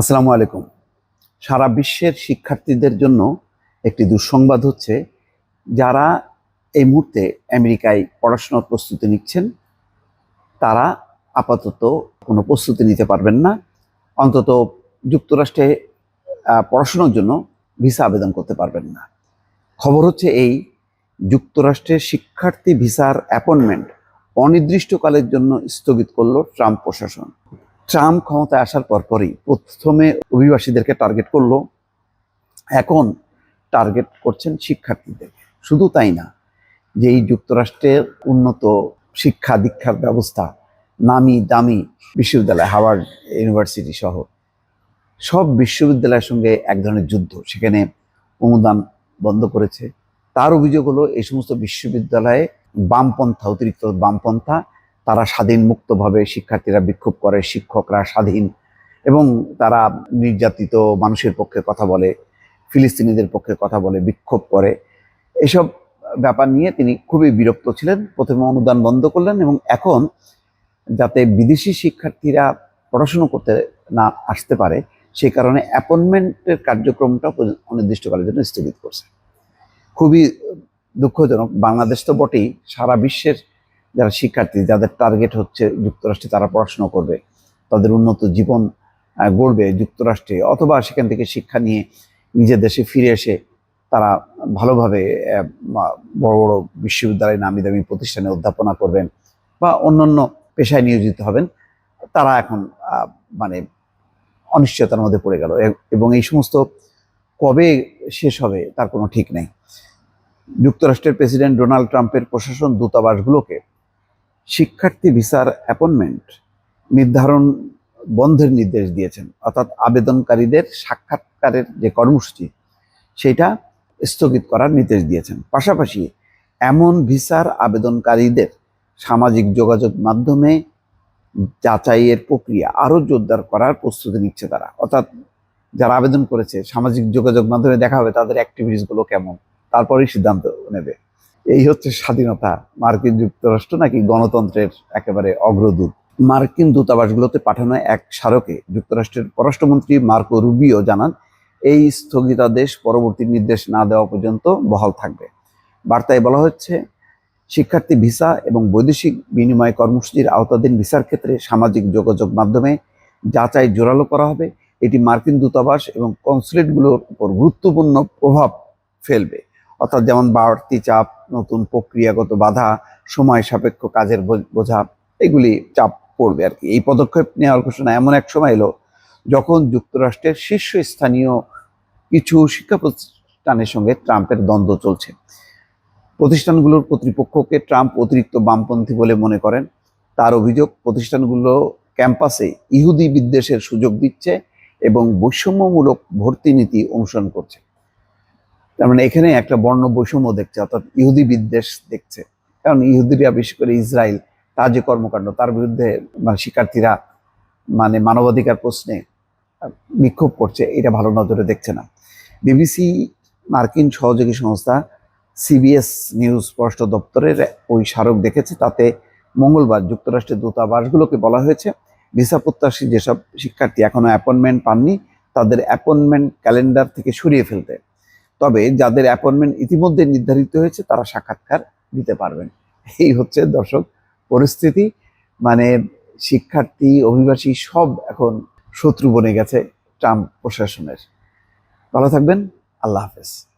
আসসালামু আলাইকুম। সারা বিশ্বের শিক্ষার্থীদের জন্য একটি দুঃসংবাদ হচ্ছে, যারা এই মুহূর্তে আমেরিকায় পড়াশোনার প্রস্তুতি নিচ্ছেন, তারা আপাতত কোনো প্রস্তুতি নিতে পারবেন না। অন্তত যুক্তরাষ্ট্রে পড়াশোনার জন্য ভিসা আবেদন করতে পারবেন না। খবর হচ্ছে এই যুক্তরাষ্ট্রের শিক্ষার্থী ভিসার অ্যাপয়েন্টমেন্ট অনির্দিষ্টকালের জন্য স্থগিত করল ট্রাম্প প্রশাসন। ট্রাম্প ক্ষমতায় আসার পরপরই প্রথমে অভিবাসীদেরকে টার্গেট করল। এখন টার্গেট করছেন শিক্ষার্থীদের। শুধু তাই না, যে এই যুক্তরাষ্ট্রের উন্নত শিক্ষা দীক্ষার ব্যবস্থা, নামি দামি বিশ্ববিদ্যালয় হাওয়ার্ড ইউনিভার্সিটি সহ সব বিশ্ববিদ্যালয়ের সঙ্গে এক ধরনের যুদ্ধ, সেখানে অনুদান বন্ধ করেছে। তার অভিযোগ হলো, এই সমস্ত বিশ্ববিদ্যালয়ে বামপন্থা, অতিরিক্ত বামপন্থা তারা স্বাধীন মুক্তভাবে শিক্ষার্থীরা বিক্ষোভ করে, শিক্ষকরা স্বাধীন এবং তারা নির্যাতিত মানুষের পক্ষে কথা বলে, ফিলিস্তিনিদের পক্ষে কথা বলে, বিক্ষোভ করে। এসব ব্যাপার নিয়ে তিনি খুবই বিরক্ত ছিলেন, প্রথমে অনুদান বন্ধ করলেন এবং এখন যাতে বিদেশি শিক্ষার্থীরা পড়াশুনো করতে না আসতে পারে সেই কারণে অ্যাপয়েন্টমেন্টের কার্যক্রমটা অনির্দিষ্টকালের জন্য স্থগিত করছে। খুবই দুঃখজনক, বাংলাদেশ তো বটেই, সারা বিশ্বের যারা শিক্ষার্থী, যাদের টার্গেট হচ্ছে যুক্তরাষ্ট্রে তারা পড়াশোনা করবে, তাদের উন্নত জীবন গড়বে যুক্তরাষ্ট্রে, অথবা সেখান থেকে শিক্ষা নিয়ে নিজের দেশে ফিরে এসে তারা ভালোভাবে বড় বড় বিশ্ববিদ্যালয়ে নামি দামি প্রতিষ্ঠানে অধ্যাপনা করবেন বা অন্যান্য পেশায় নিয়োজিত হবেন, তারা এখন মানে অনিশ্চয়তার মধ্যে পড়ে গেল। এবং এই সমস্ত কবে শেষ হবে তার কোনো ঠিক নেই। যুক্তরাষ্ট্রের প্রেসিডেন্ট ডোনাল্ড ট্রাম্পের প্রশাসন দূতাবাসগুলোকে শিক্ষার্থী ভিসার অ্যাপয়েন্টমেন্ট নির্ধারণ বন্ধের নির্দেশ দিয়েছেন। অর্থাৎ আবেদনকারীদের সাক্ষাৎকারের যে কর্মসূচি, সেটা স্থগিত করার নির্দেশ দিয়েছেন। পাশাপাশি এমন ভিসার আবেদনকারীদের সামাজিক যোগাযোগ মাধ্যমে যাচাইয়ের প্রক্রিয়া আরও জোরদার করার প্রস্তুতি নিচ্ছে তারা। অর্থাৎ যারা আবেদন করেছে, সামাজিক যোগাযোগ মাধ্যমে দেখা হবে তাদের অ্যাক্টিভিটিসগুলো কেমন, তারপরেই সিদ্ধান্ত নেবে। এই হচ্ছে স্বাধীনতা, মার্কিন যুক্তরাষ্ট্র নাকি গণতন্ত্রের একেবারে অগ্রদূত। মার্কিন দূতাবাসগুলোতে পাঠানো এক স্মারকে যুক্তরাষ্ট্রের পররাষ্ট্রমন্ত্রী মার্কো রুবিও জানান, এই স্থগিতাদেশ পরবর্তী নির্দেশ না দেওয়া পর্যন্ত বহাল থাকবে। বার্তায় বলা হচ্ছে, শিক্ষার্থী ভিসা এবং বৈদেশিক বিনিময় কর্মসূচির আওতাধীন ভিসার ক্ষেত্রে সামাজিক যোগাযোগ মাধ্যমে যাচাই জোরালো করা হবে। এটি মার্কিন দূতাবাস এবং কনসুলেটগুলোর উপর গুরুত্বপূর্ণ প্রভাব ফেলবে। অর্থাৎ যেমন বাড়তি চাপ, নতুন প্রক্রিয়াগত বাধা, সময় সাপেক্ষ কাজের বোঝা এগুলি চাপ পড়বে আর কি। এই পদক্ষেপ নেওয়ার ঘোষণা এমন এক সময় এলো যখন যুক্তরাষ্ট্রের শীর্ষস্থানীয় কিছু শিক্ষা প্রতিষ্ঠানের সঙ্গে ট্রাম্পের দ্বন্দ্ব চলছে। প্রতিষ্ঠানগুলোর কর্তৃপক্ষকে ট্রাম্প অতিরিক্ত বামপন্থী বলে মনে করেন। তার অভিযোগ, প্রতিষ্ঠানগুলো ক্যাম্পাসে ইহুদি বিদ্বেষের সুযোগ দিচ্ছে এবং বৈষম্যমূলক ভর্তি নীতি অনুসরণ করছে। তার মানে এখানে একটা বর্ণ বৈষম্য দেখছে, অর্থাৎ ইহুদি বিদ্বেষ দেখছে। কারণ ইহুদিরা বিশেষ করে ইসরায়েল, তার যে কর্মকাণ্ড, তার বিরুদ্ধে মানে শিক্ষার্থীরা মানে মানবাধিকার প্রশ্নে বিক্ষোভ করছে, এটা ভালো নজরে দেখছে না। বিবিসি মার্কিন সহযোগী সংস্থা সিবিএস নিউজ পররাষ্ট্র দপ্তরের ওই স্মারক দেখেছে, তাতে মঙ্গলবার যুক্তরাষ্ট্রের দূতাবাসগুলোকে বলা হয়েছে, ভিসা প্রত্যাশী যেসব শিক্ষার্থী এখনও অ্যাপয়েন্টমেন্ট পাননি, তাদের অ্যাপয়েন্টমেন্ট ক্যালেন্ডার থেকে সরিয়ে ফেলতে। তবে যাদের অ্যাপয়েন্টমেন্ট ইতিমধ্যে নির্ধারিত হয়েছে, তারা সাক্ষাৎকার দিতে পারবেন। এই হচ্ছে দর্শক পরিস্থিতি। মানে শিক্ষার্থী, অভিবাসী সব এখন শত্রু বনে গেছে ট্রাম্প প্রশাসনের। ভালো থাকবেন, আল্লাহ হাফেজ।